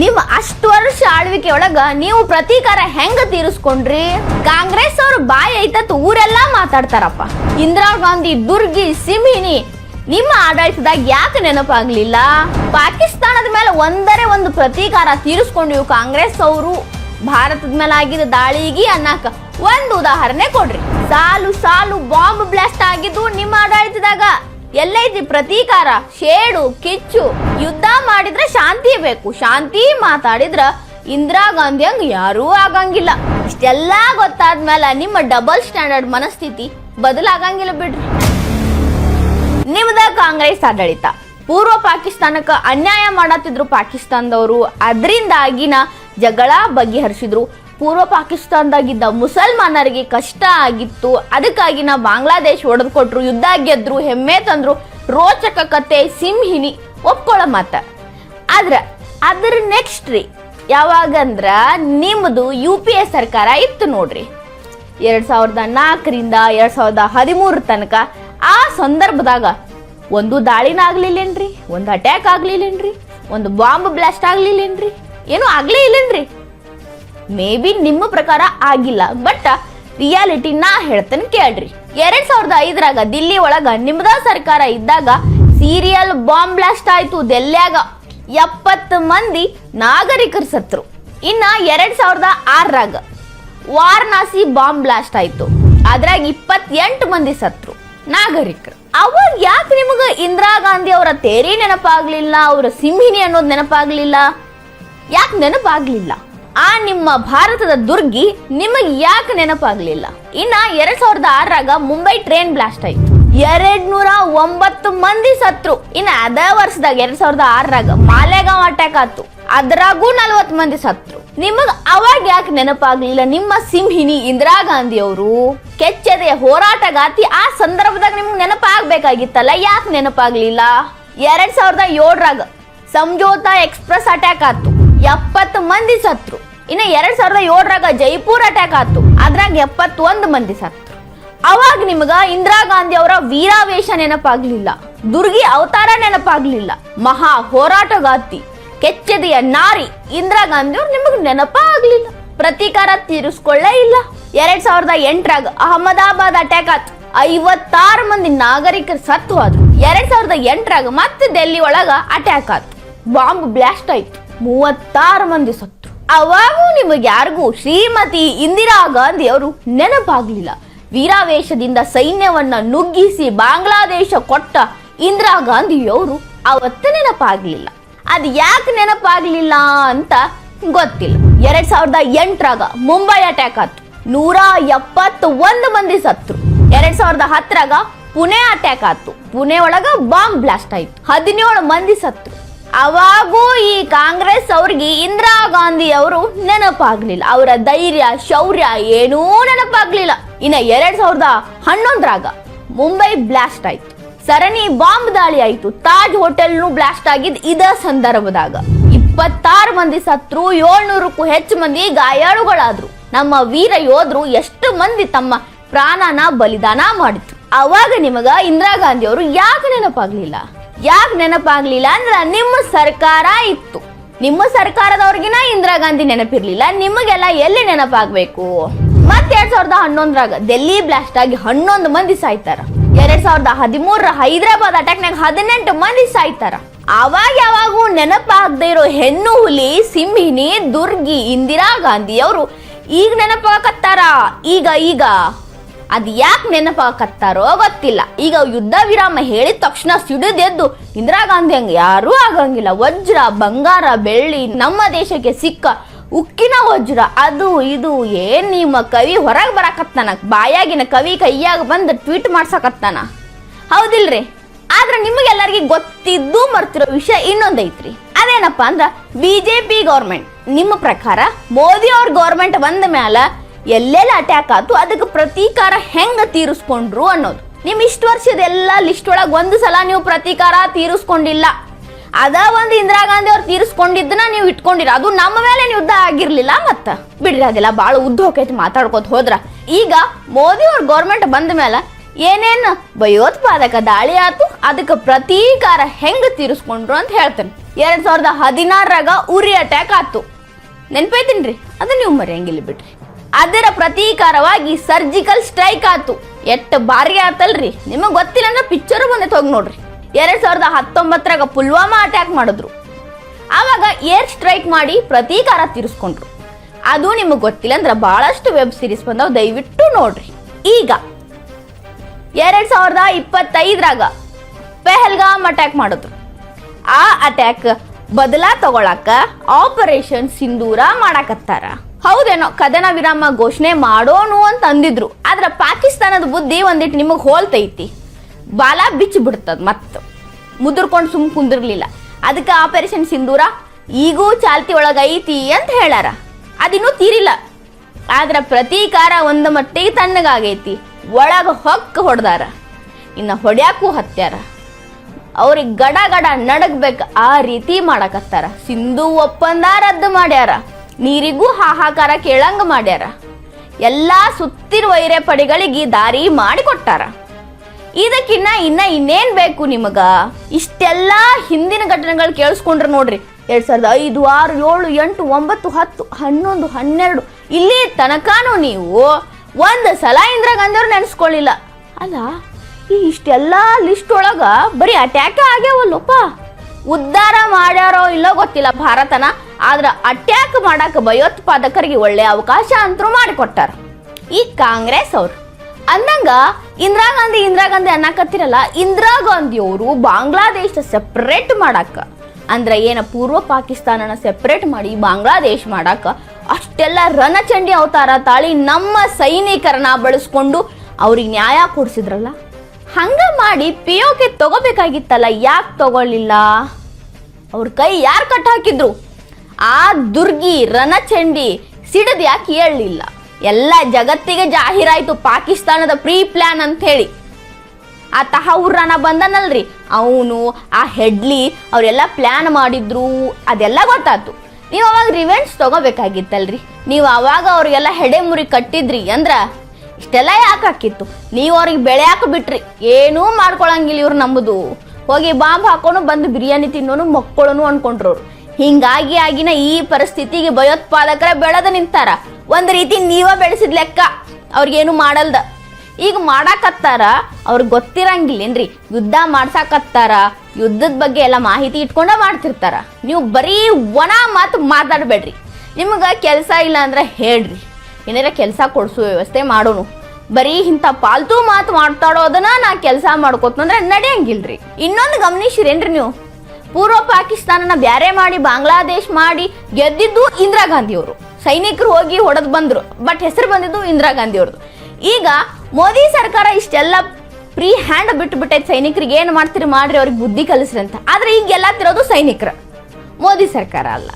ನಿಮ್ ಅಷ್ಟು ವರ್ಷ ಆಳ್ವಿಕೆ ಒಳಗ ನೀವು ಪ್ರತೀಕಾರ ಹೆಂಗ ತೀರಿಸ್ಕೊಂಡ್ರಿ? ಕಾಂಗ್ರೆಸ್ ಅವ್ರ ಬಾಯಿ ಐತತ್ ಊರೆಲ್ಲಾ ಮಾತಾಡ್ತಾರಪ್ಪ. ಇಂದಿರಾ ಗಾಂಧಿ, ದುರ್ಗಿ, ಸಿಮಿನಿ, ನಿಮ್ಮ ಆಡಳಿತದಾಗ ಯಾಕೆ ನೆನಪಾಗ್ಲಿಲ್ಲ? ಪಾಕಿಸ್ತಾನದ ಮೇಲೆ ಒಂದರೇ ಒಂದು ಪ್ರತೀಕಾರ ತೀರಿಸ್ಕೊಂಡಿವು ಕಾಂಗ್ರೆಸ್ ಅವರು. ಭಾರತದ ಮೇಲೆ ಆಗಿದ ದಾಳಿಗೆ ಅನ್ನಕ ಒಂದು ಉದಾಹರಣೆ ಕೊಡ್ರಿ. ಸಾಲು ಸಾಲು ಬಾಂಬ್ ಬ್ಲಾಸ್ಟ್ ಆಗಿದ್ದು ನಿಮ್ಮ ಆಡಳಿತದಾಗ ಎಲ್ಲೈತಿ ಪ್ರತೀಕಾರ, ಶೇಡು, ಕಿಚ್ಚು, ಯುದ್ಧ ಮಾಡಿದ್ರೆ ಶಾಂತಿ ಬೇಕು. ಶಾಂತಿ ಮಾತಾಡಿದ್ರ ಇಂದಿರಾ ಗಾಂಧಿ ಹಂಗ ಯಾರೂ ಆಗಂಗಿಲ್ಲ. ಇಷ್ಟೆಲ್ಲ ಗೊತ್ತಾದ್ಮೇಲೆ ನಿಮ್ಮ ಡಬಲ್ ಸ್ಟ್ಯಾಂಡರ್ಡ್ ಮನಸ್ಥಿತಿ ಬದಲಾಗಂಗಿಲ್ಲ ಬಿಡ್ರಿ. ನಿಮ್ದ ಕಾಂಗ್ರೆಸ್ ಆಡಳಿತ. ಪೂರ್ವ ಪಾಕಿಸ್ತಾನಕ್ಕ ಅನ್ಯಾಯ ಮಾಡತ್ತಿದ್ರು ಪಾಕಿಸ್ತಾನದವರು. ಅದರಿಂದಾಗಿನ ಜಗಳ ಬಗೆಹರಿಸಿದ್ರು. ಪೂರ್ವ ಪಾಕಿಸ್ತಾನದಾಗಿದ್ದ ಮುಸಲ್ಮಾನರಿಗೆ ಕಷ್ಟ ಆಗಿತ್ತು. ಅದಕ್ಕಾಗಿ ನಾ ಬಾಂಗ್ಲಾದೇಶ್ ಒಡೆದು ಕೊಟ್ರು ಯುದ್ಧ ಗೆದ್ರು, ಹೆಮ್ಮೆ ತಂದ್ರು. ರೋಚಕ ಕತೆ ಸಿಂಹಿನಿ ಒಪ್ಕೊಳ್ಳೋ ಮಾತ. ಆದ್ರೆ ಅದ್ರ ನೆಕ್ಸ್ಟ್ ರೀ, ಯಾವಾಗಂದ್ರ ನಿಮ್ಮದು ಯು ಪಿ ಎ ಸರ್ಕಾರ ಇತ್ತು ನೋಡ್ರಿ. ಎರಡ್ ಸಾವಿರದ ನಾಲ್ಕರಿಂದ ಎರಡ್ ಸಾವಿರದ ಹದಿಮೂರ ತನಕ ಆ ಸಂದರ್ಭದಾಗ ಒಂದು ದಾಳಿನ ಆಗ್ಲಿಲ್ಲೇನ್ರಿ, ಒಂದು ಅಟ್ಯಾಕ್ ಆಗ್ಲಿಲ್ಲೇನ್ರಿ, ಒಂದು ಬಾಂಬ್ ಬ್ಲಾಸ್ಟ್ ಆಗ್ಲಿಲ್ಲೇನ್ರಿ, ಏನು ಆಗ್ಲೇ ಇಲ್ಲೇನ್ರಿ. ಮೇ ಬಿ ನಿಮ್ಮ ಪ್ರಕಾರ ಆಗಿಲ್ಲ ಬಟ್ ರಿಯಾಲಿಟಿ ನಾ ಹೇಳ್ತೇನೆ ಕೇಳ್ರಿ. ಎರಡ್ ಸಾವಿರದ ಐದರಾಗ ದಿಲ್ಲಿ ಒಳಗ ನಿಮ್ದ ಸರ್ಕಾರ ಇದ್ದಾಗ ಸೀರಿಯಲ್ ಬಾಂಬ್ ಬ್ಲಾಸ್ಟ್ ಆಯ್ತು, ದೆಲ್ಯಾಗ ಎಪ್ಪತ್ತು ಮಂದಿ ನಾಗರಿಕರು ಸತ್ರು ಇನ್ನ ಎರಡ್ ಸಾವಿರದ ಆರರಾಗ ವಾರಣಾಸಿ ಬಾಂಬ್ ಬ್ಲಾಸ್ಟ್ ಆಯ್ತು. ಅದ್ರಾಗ ಇಪ್ಪತ್ತೆಂಟು ಮಂದಿ ಸತ್ರು ನಾಗರಿಕರು. ಅವಾಗ ಯಾಕೆ ನಿಮಗ ಇಂದಿರಾ ಗಾಂಧಿ ಅವರ ತೇರಿ ನೆನಪಾಗ್ಲಿಲ್ಲ, ಅವರ ಸಿಂಹಿನಿ ಅನ್ನೋದು ನೆನಪಾಗ್ಲಿಲ್ಲ? ಯಾಕೆ ನೆನಪಾಗ್ಲಿಲ್ಲ? ಆ ನಿಮ್ಮ ಭಾರತದ ದುರ್ಗಿ ನಿಮಗೆ ಯಾಕೆ ನೆನಪಾಗ್ಲಿಲ್ಲ? ಇನ್ನ ಎರಡ್ ಸಾವಿರದ ಆರರಾಗ ಮುಂಬೈ ಟ್ರೈನ್ ಬ್ಲಾಸ್ಟ್ ಆಯ್ತು. ಎರಡ್ ನೂರ ಒಂಬತ್ತು ಮಂದಿ ಸತ್ರು. ಇನ್ನ ಅದೇ ವರ್ಷದಾಗ ಎರಡ್ ಸಾವಿರದ ಆರರಾಗ ಮಾಲೆಗಾಂವ್ ಅಟ್ಯಾಕ್ ಆತು ಅದ್ರಾಗೂ ನಲ್ವತ್ ಮಂದಿ ಸತ್ರು. ನಿಮಗ್ ಅವಾಗ ಯಾಕೆ ನೆನಪಾಗ್ಲಿಲ್ಲ ನಿಮ್ಮ ಸಿಂಹಿನಿ ಇಂದಿರಾ ಗಾಂಧಿ ಅವರು? ಕೆಚ್ಚದೆಯ ಹೋರಾಟಗಾತಿ ಆ ಸಂದರ್ಭದಾಗ ನಿಮ್ಗೆ ನೆನಪಾಗ್ಬೇಕಾಗಿತ್ತಲ್ಲ, ಯಾಕೆ ನೆನಪಾಗ್ಲಿಲ್ಲ? ಎರಡ್ ಸಾವಿರದ ಏಳರಾಗ ಸಂಜೋತಾ ಎಕ್ಸ್ಪ್ರೆಸ್ ಅಟ್ಯಾಕ್ ಆತು ಎಪ್ಪತ್ತು ಮಂದಿ ಸತ್ರು. ಇನ್ನ ಎರಡ್ ಸಾವಿರದ ಏಳರಾಗ ಜೈಪುರ್ ಅಟ್ಯಾಕ್ ಆಯ್ತು. ಅದ್ರಾಗ ಎಪ್ಪತ್ತೊಂದು ಮಂದಿ ಸತ್ತು ಅವಾಗ ನಿಮಗ ಇಂದಿರಾ ಗಾಂಧಿ ಅವರ ವೀರಾವೇಶ ನೆನಪಾಗ್ಲಿಲ್ಲ. ದುರ್ಗಿ ಅವತಾರ ನೆನಪಾಗ್ಲಿಲ್ಲ. ಮಹಾ ಹೋರಾಟಗಾತಿ ಕೆಚ್ಚದೆಯ ನಾರಿ ಇಂದಿರಾ ಗಾಂಧಿ ಅವ್ರು ನಿಮಗ್ ನೆನಪ ಆಗ್ಲಿಲ್ಲ ಪ್ರತೀಕಾರ ತೀರಿಸ್ಕೊಳ್ಳೇ ಇಲ್ಲ. ಎರಡ್ ಸಾವಿರದ ಎಂಟರಾಗ ಅಹಮದಾಬಾದ್ ಅಟ್ಯಾಕ್ ಆತು ಐವತ್ತಾರು ಮಂದಿ ನಾಗರಿಕರು ಸತ್ತು ಹೋದ್ರು ಎರಡ್ ಸಾವಿರದ ಎಂಟರಾಗ ಮತ್ತೆ ಡೆಲ್ಲಿ ಒಳಗ ಅಟ್ಯಾಕ್ ಆತು ಬಾಂಬ್ ಬ್ಲಾಸ್ಟ್ ಆಯ್ತು. ಮೂವತ್ತಾರು ಮಂದಿ ಸತ್ತು. ಅವಾಗೂ ನಿಮಗೆ ಯಾರಿಗೂ ಶ್ರೀಮತಿ ಇಂದಿರಾ ಗಾಂಧಿ ಅವರು ನೆನಪಾಗ್ಲಿಲ್ಲ. ವೀರಾವೇಶದಿಂದ ಸೈನ್ಯವನ್ನ ನುಗ್ಗಿಸಿ ಬಾಂಗ್ಲಾದೇಶ ಕೊಟ್ಟ ಇಂದಿರಾ ಗಾಂಧಿಯವರು ಅವತ್ತು ನೆನಪಾಗ್ಲಿಲ್ಲ. ಅದು ಯಾಕೆ ನೆನಪಾಗ್ಲಿಲ್ಲ ಅಂತ ಗೊತ್ತಿಲ್ಲ. ಎರಡ್ ಸಾವಿರದ ಎಂಟರಾಗ ಮುಂಬೈ ಅಟ್ಯಾಕ್ ಆಯ್ತು. ನೂರ ಎಪ್ಪತ್ತು ಒಂದು ಮಂದಿ ಸತ್ರು ಎರಡ್ ಸಾವಿರದ ಹತ್ತರಾಗ ಪುಣೆ ಅಟ್ಯಾಕ್ ಆಯ್ತು. ಪುಣೆ ಒಳಗ ಬಾಂಬ್ ಬ್ಲಾಸ್ಟ್ ಆಯ್ತು. ಹದಿನೇಳು ಮಂದಿ ಸತ್ರು ಅವಾಗೂ ಈ ಕಾಂಗ್ರೆಸ್ ಅವ್ರಿಗೆ ಇಂದಿರಾ ಗಾಂಧಿ ಅವರು ನೆನಪಾಗ್ಲಿಲ್ಲ. ಅವರ ಧೈರ್ಯ, ಶೌರ್ಯ ಏನೂ ನೆನಪಾಗ್ಲಿಲ್ಲ. ಇನ್ನ ಎರಡ್ ಸಾವಿರದ ಹನ್ನೊಂದರಾಗ ಮುಂಬೈ ಬ್ಲಾಸ್ಟ್ ಆಯ್ತು. ಸರಣಿ ಬಾಂಬ್ ದಾಳಿ ಆಯ್ತು. ತಾಜ್ ಹೋಟೆಲ್ನು ಬ್ಲಾಸ್ಟ್ ಆಗಿದ್ ಇದ ಸಂದರ್ಭದಾಗ. ಇಪ್ಪತ್ತಾರು ಮಂದಿ ಸತ್ರು, ಏಳ್ನೂರಕ್ಕೂ ಹೆಚ್ಚು ಮಂದಿ ಗಾಯಾಳುಗಳಾದ್ರು. ನಮ್ಮ ವೀರ ಯೋಧರು ಎಷ್ಟು ಮಂದಿ ತಮ್ಮ ಪ್ರಾಣನ ಬಲಿದಾನ ಮಾಡಿದ್ರು. ಅವಾಗ ನಿಮಗ ಇಂದಿರಾ ಗಾಂಧಿ ಅವರು ಯಾಕೆ ನೆನಪಾಗ್ಲಿಲ್ಲ? ಯಾಕೆ ನೆನಪಾಗ್ಲಿಲ್ಲ ಅಂದ್ರೆ ನಿಮ್ಮ ಸರ್ಕಾರ ಇತ್ತು. ನಿಮ್ಮ ಸರ್ಕಾರದವ್ರಿಗಿನ ಇಂದಿರಾ ಗಾಂಧಿ ನೆನಪಿರ್ಲಿಲ್ಲ, ನಿಮಗೆಲ್ಲ ಎಲ್ಲಿ ನೆನಪಾಗ್ಬೇಕು? ಮತ್ತೆ ಎರಡ್ ಸಾವಿರದ ಹನ್ನೊಂದರಾಗ ಡೆಲ್ಲಿ ಬ್ಲಾಸ್ಟ್ ಆಗಿ ಹನ್ನೊಂದು ಮಂದಿ ಸಾಯ್ತಾರ. ಎರಡ್ ಸಾವಿರದ ಹದಿಮೂರರ ಹೈದರಾಬಾದ್ ಅಟ್ಯಾಕ್ನಾಗ ಹದಿನೆಂಟು ಮಂದಿ ಸಾಯ್ತಾರ. ಅವಾಗ ಯಾವಾಗೂ ನೆನಪಾಗದೇ ಇರೋ ಹೆಣ್ಣು ಹುಲಿ ಸಿಂಹಿನಿ ದುರ್ಗಿ, ಇಂದಿರಾ ಗಾಂಧಿ ಅವರು ಈಗ ನೆನಪಾಕತ್ತಾರ ಈಗ ಈಗ. ಅದ್ ಯಾಕೆ ನೆನಪಾಕತ್ತಾರೋ ಗೊತ್ತಿಲ್ಲ. ಈಗ ಯುದ್ಧ ವಿರಾಮ ಹೇಳಿದ ತಕ್ಷಣ ಸಿಡಿದೆದ್ದು ಇಂದಿರಾ ಗಾಂಧಿ ಹಂಗ ಯಾರೂ ಆಗಂಗಿಲ್ಲ. ವಜ್ರ, ಬಂಗಾರ, ಬೆಳ್ಳಿ ನಮ್ಮ ದೇಶಕ್ಕೆ ಸಿಕ್ಕ ಉಕ್ಕಿನ ವಜ್ರ. ಅದು, ಇದು, ಏನ್ ನಿಮ್ಮ ಕವಿ ಹೊರಗೆ ಬರಾಕತ್ತಾನ? ಬಾಯಾಗಿನ ಕವಿ ಕೈಯಾಗ ಬಂದು ಟ್ವೀಟ್ ಮಾಡ್ಸಕತ್ತಾನ? ಹೌದಿಲ್ರಿ? ಆದ್ರೆ ನಿಮಗೆಲ್ಲರಿಗೆ ಗೊತ್ತಿದ್ದು ಮರ್ತಿರೋ ವಿಷಯ ಇನ್ನೊಂದೈತ್ರಿ. ಅದೇನಪ್ಪ ಅಂದ್ರ ಬಿಜೆಪಿ ಗೌರ್ಮೆಂಟ್. ನಿಮ್ಮ ಪ್ರಕಾರ ಮೋದಿ ಅವ್ರ ಗೌರ್ಮೆಂಟ್ ಬಂದ ಮ್ಯಾಲ ಎಲ್ಲೆಲ್ಲ ಅಟ್ಯಾಕ್ ಆತು ಅದಕ್ಕೆ ಪ್ರತೀಕಾರ ಹೆಂಗೆ ತೀರಿಸ್ಕೊಂಡ್ರು ಅನ್ನೋದು. ನಿಮ್ಮ ಇಷ್ಟು ವರ್ಷದ ಎಲ್ಲ ಲಿಸ್ಟ್ ಒಳಗೆ ಒಂದು ಸಲ ನೀವು ಪ್ರತೀಕಾರ ತೀರಿಸ್ಕೊಂಡಿಲ್ಲ. ಅದ ಒಂದು ಇಂದಿರಾ ಗಾಂಧಿ ಅವ್ರು ತೀರಿಸ್ಕೊಂಡಿದ್ದನ್ನ ನೀವು ಇಟ್ಕೊಂಡಿರ. ಅದು ನಮ್ಮ ಮೇಲೆ ಯುದ್ಧ ಆಗಿರ್ಲಿಲ್ಲ ಮತ್ತ? ಬಿಡ್ರಿ, ಅದೆಲ್ಲ ಭಾಳ ಉದ್ದ ಹೋಗೈತಿ ಮಾತಾಡ್ಕೊತ ಹೋದ್ರ. ಈಗ ಮೋದಿ ಅವ್ರ ಗೌರ್ಮೆಂಟ್ ಬಂದ ಮೇಲೆ ಏನೇನು ಭಯೋತ್ಪಾದಕ ದಾಳಿ ಆತು, ಅದಕ್ಕೆ ಪ್ರತೀಕಾರ ಹೆಂಗೆ ತೀರಿಸ್ಕೊಂಡ್ರು ಅಂತ ಹೇಳ್ತೇನೆ. ಎರಡು ಸಾವಿರದ ಹದಿನಾರರಾಗ ಉರಿ ಅಟ್ಯಾಕ್ ಆತು. ನೆನ್ಪೈತೀನ್ರಿ? ಅದನ್ನ ನೀವು ಮರೆಯಂಗಿಲ್ಲ ಬಿಡ್ರಿ. ಅದರ ಪ್ರತೀಕಾರವಾಗಿ ಸರ್ಜಿಕಲ್ ಸ್ಟ್ರೈಕ್ ಆತು ಎಷ್ಟು ಬಾರಿ ಆತಲ್ರಿ. ನಿಮಗೆ ಗೊತ್ತಿಲ್ಲ ಅಂದ್ರೆ ಪಿಕ್ಚರ್ ಬಂದೆ ಹೋಗಿ ನೋಡ್ರಿ. ಎರಡ್ ಸಾವಿರದ ಹತ್ತೊಂಬತ್ತರಾಗ ಪುಲ್ವಾಮಾ ಅಟ್ಯಾಕ್ ಮಾಡಿದ್ರು. ಆವಾಗ ಏರ್ ಸ್ಟ್ರೈಕ್ ಮಾಡಿ ಪ್ರತೀಕಾರ ತೀರಿಸ್ಕೊಂಡ್ರು. ಅದು ನಿಮಗೆ ಗೊತ್ತಿಲ್ಲ ಅಂದ್ರೆ ಬಹಳಷ್ಟು ವೆಬ್ ಸೀರೀಸ್ ಬಂದಾವ್, ದಯವಿಟ್ಟು ನೋಡ್ರಿ. ಈಗ ಎರಡ್ ಸಾವಿರದ ಇಪ್ಪತ್ತೈದರಾಗ ಪೆಹಲ್ಗಾಮ್ ಅಟ್ಯಾಕ್ ಮಾಡಿದ್ರು. ಆ ಅಟ್ಯಾಕ್ ಬದಲಾ ತಗೊಳಕ ಆಪರೇಷನ್ ಸಿಂಧೂರ ಮಾಡಾಕತ್ತಾರ. ಹೌದೇನೋ ಕದನ ವಿರಾಮ ಘೋಷಣೆ ಮಾಡೋನು ಅಂತ ಅಂದಿದ್ರು. ಆದ್ರೆ ಪಾಕಿಸ್ತಾನದ ಬುದ್ಧಿ ಒಂದಿಟ್ಟು ನಿಮಗೆ ಹೋಲ್ತೈತಿ. ಬಾಲ ಬಿಚ್ಚಿ ಬಿಡ್ತದ ಮತ್ತೆ. ಮುದುರ್ಕೊಂಡು ಸುಮ್ ಕುಂದಿರ್ಲಿಲ್ಲ. ಅದಕ್ಕೆ ಆಪರೇಷನ್ ಸಿಂಧೂರ ಈಗೂ ಚಾಲ್ತಿ ಒಳಗೈತಿ ಅಂತ ಹೇಳಾರ ಅದಿನ್ನೂ ತೀರಿಲ್ಲ. ಆದ್ರ ಪ್ರತೀಕಾರ ಒಂದು ಮಟ್ಟಿಗೆ ತಣ್ಣಗಾಗೈತಿ. ಒಳಗ ಹೊಕ್ಕ ಹೊಡೆದಾರ. ಇನ್ನು ಹೊಡ್ಯಾಕೂ ಹತ್ಯಾರ. ಅವ್ರಿಗೆ ಗಡ ಗಡ ನಡಗ್ಬೇಕು ಆ ರೀತಿ ಮಾಡಕತ್ತಾರ. ಸಿಂಧು ಒಪ್ಪಂದ ರದ್ದು ಮಾಡ್ಯಾರ. ನೀರಿಗೂ ಹಾಹಾಕಾರ ಕೇಳಂಗ ಮಾಡ್ಯಾರ. ಎಲ್ಲ ಸುತ್ತಿರುವ ವೈರೆ ಪಡೆಗಳಿಗೆ ದಾರಿ ಮಾಡಿಕೊಟ್ಟಾರ. ಇದಕ್ಕಿನ್ನ ಇನ್ನ ಇನ್ನೇನ್ ಬೇಕು ನಿಮಗ? ಇಷ್ಟೆಲ್ಲ ಹಿಂದಿನ ಘಟನೆಗಳು ಕೇಳಿಸ್ಕೊಂಡ್ರೆ ನೋಡ್ರಿ. ಎರಡ್ ಸಾವಿರದ ಐದು, ಆರು, ಏಳು, ಎಂಟು, ಒಂಬತ್ತು, ಹತ್ತು, ಹನ್ನೊಂದು, ಹನ್ನೆರಡು. ಇಲ್ಲಿ ತನಕನೂ ನೀವು ಒಂದು ಸಲ ಇಂದಿರಾ ಗಾಂಧಿಯವ್ರು ನೆನೆಸ್ಕೊಳ್ಳಿಲ್ಲ ಅಲ್ಲ, ಈ ಇಷ್ಟೆಲ್ಲ ಲಿಸ್ಟ್ ಒಳಗ ಬರೀ ಅಟ್ಯಾಕ್ ಆಗ್ಯಾವಲ್ಲಪ್ಪ? ಉದ್ಧಾರ ಮಾಡ್ಯಾರೋ ಇಲ್ಲೋ ಗೊತ್ತಿಲ್ಲ ಭಾರತನ. ಆದ್ರ ಅಟ್ಯಾಕ್ ಮಾಡಕ್ಕೆ ಭಯೋತ್ಪಾದಕರಿಗೆ ಒಳ್ಳೆ ಅವಕಾಶ ಅಂತರೂ ಮಾಡಿಕೊಟ್ಟಾರ. ಈ ಕಾಂಗ್ರೆಸ್ ಅವ್ರು. ಅಂದಂಗ ಇಂದಿರಾ ಗಾಂಧಿ ಇಂದಿರಾ ಗಾಂಧಿ ಅನ್ನಕತ್ತಿರಲ್ಲ, ಇಂದಿರಾ ಗಾಂಧಿ ಅವರು ಬಾಂಗ್ಲಾದೇಶ ಸೆಪರೇಟ್ ಮಾಡಾಕ. ಅಂದ್ರೆ ಏನ ಪೂರ್ವ ಪಾಕಿಸ್ತಾನನ ಸೆಪರೇಟ್ ಮಾಡಿ ಬಾಂಗ್ಲಾದೇಶ ಮಾಡಾಕ ಅಷ್ಟೆಲ್ಲ ರಣಚಂಡಿ ಅವತಾರ ತಾಳಿ ನಮ್ಮ ಸೈನಿಕರನ್ನ ಬಳಸ್ಕೊಂಡು ಅವ್ರಿಗೆ ನ್ಯಾಯ ಕೊಡಿಸಿದ್ರಲ್ಲ. ಹಂಗ ಮಾಡಿ ಪಿ ಕೆ ತಗೋಬೇಕಾಗಿತ್ತಲ್ಲ, ಯಾಕೆ ತಗೊಳ್ಳಿಲ್ಲ? ಅವ್ರ ಕೈ ಯಾರು ಕಟ್ ಹಾಕಿದ್ರು ಆ ದುರ್ಗಿ ರಣಚಂಡಿ ಸಿಡದ್ ಯಾಕೆ ಹೇಳಲಿಲ್ಲ? ಎಲ್ಲ ಜಗತ್ತಿಗೆ ಜಾಹೀರಾಯ್ತು ಪಾಕಿಸ್ತಾನದ ಪ್ರೀ ಪ್ಲಾನ್ ಅಂತ ಹೇಳಿ. ಆ ತಹವುರ್ರಾನ ಬಂದನಲ್ರಿ. ಅವನು, ಆ ಹೆಡ್ಲಿ ಅವರೆಲ್ಲ ಪ್ಲಾನ್ ಮಾಡಿದ್ರು, ಅದೆಲ್ಲ ಗೊತ್ತಾತು ನೀವು ಅವಾಗ ರಿವೆಂಟ್ಸ್ ತಗೋಬೇಕಾಗಿತ್ತಲ್ರಿ. ನೀವು ಅವಾಗ ಅವ್ರಿಗೆಲ್ಲ ಹೆಡೆ ಮುರಿ ಕಟ್ಟಿದ್ರಿ ಅಂದ್ರ ಇಷ್ಟೆಲ್ಲ ಯಾಕೆ ಹಾಕಿತ್ತು? ನೀವು ಅವ್ರಿಗೆ ಬೆಳ್ಯಾಕ ಬಿಟ್ರಿ. ಏನೂ ಮಾಡ್ಕೊಳಂಗಿಲ್ಲ ಇವ್ರು ನಂಬುದು ಹೋಗಿ ಬಾಂಬ್ ಹಾಕೊಂಡು ಬಂದು ಬಿರಿಯಾನಿ ತಿನ್ನೋನು, ಮಕ್ಕಳನು ಅನ್ಕೊಂಡ್ರು ಅವ್ರು ಹಿಂಗಾಗಿ ಆಗಿನ ಈ ಪರಿಸ್ಥಿತಿಗೆ ಭಯೋತ್ಪಾದಕರ ಬೆಳೆದ ನಿಂತಾರ. ಒಂದ್ ರೀತಿ ನೀವ ಬೆಳೆಸಿದ ಲೆಕ್ಕ. ಅವ್ರಿಗೇನು ಮಾಡಲ್ದ. ಈಗ ಮಾಡಾಕತ್ತಾರ, ಅವ್ರಿಗೆ ಗೊತ್ತಿರಂಗಿಲ್ಲೇನ್ರಿ. ಯುದ್ಧ ಮಾಡ್ಸಾಕತ್ತಾರ, ಯುದ್ಧದ ಬಗ್ಗೆ ಎಲ್ಲ ಮಾಹಿತಿ ಇಟ್ಕೊಂಡ ಮಾಡ್ತಿರ್ತಾರ. ನೀವು ಬರೀ ಒಣ ಮಾತು ಮಾತಾಡಬೇಡ್ರಿ. ನಿಮ್ಗೆ ಕೆಲಸ ಇಲ್ಲ ಅಂದ್ರೆ ಹೇಳ್ರಿ. ಏನಾರ ಕೆಲಸ ಕೊಡ್ಸು, ವ್ಯವಸ್ಥೆ ಮಾಡೋನು. ಬರೀ ಇಂಥ ಪಾಲ್ತು ಮಾತು ಮಾತಾಡೋದನ್ನ ನಾ ಕೆಲಸ ಮಾಡ್ಕೋತಂದ್ರೆ ನಡೆಯಂಗಿಲ್ರಿ. ಇನ್ನೊಂದು ಗಮನಿಸಿರೇನ್ರಿ ನೀವು? ಪೂರ್ವ ಪಾಕಿಸ್ತಾನನ ಬ್ಯಾರೆ ಮಾಡಿ ಬಾಂಗ್ಲಾದೇಶ್ ಮಾಡಿ ಗೆದ್ದಿದ್ದು ಇಂದಿರಾ ಗಾಂಧಿ ಅವರು ಸೈನಿಕರು ಹೋಗಿ ಹೊಡೆದು ಬಂದರು ಬಟ್ ಹೆಸರು ಬಂದಿದ್ದು ಇಂದಿರಾ ಗಾಂಧಿ ಅವ್ರದ್ದು ಈಗ ಮೋದಿ ಸರ್ಕಾರ ಇಷ್ಟೆಲ್ಲ ಫ್ರೀ ಹ್ಯಾಂಡ್ ಬಿಟ್ಟು ಬಿಟ್ಟೈತೆ ಸೈನಿಕರಿಗೆ, ಏನು ಮಾಡ್ತೀರಿ, ಮಾಡ್ರಿ, ಅವ್ರಿಗೆ ಬುದ್ಧಿ ಕಲಿಸ್ರಿ ಅಂತ. ಆದ್ರೆ ಈಗ ಎಲ್ಲ ತಿರೋದು ಸೈನಿಕರ. ಮೋದಿ ಸರ್ಕಾರ ಅಲ್ಲ.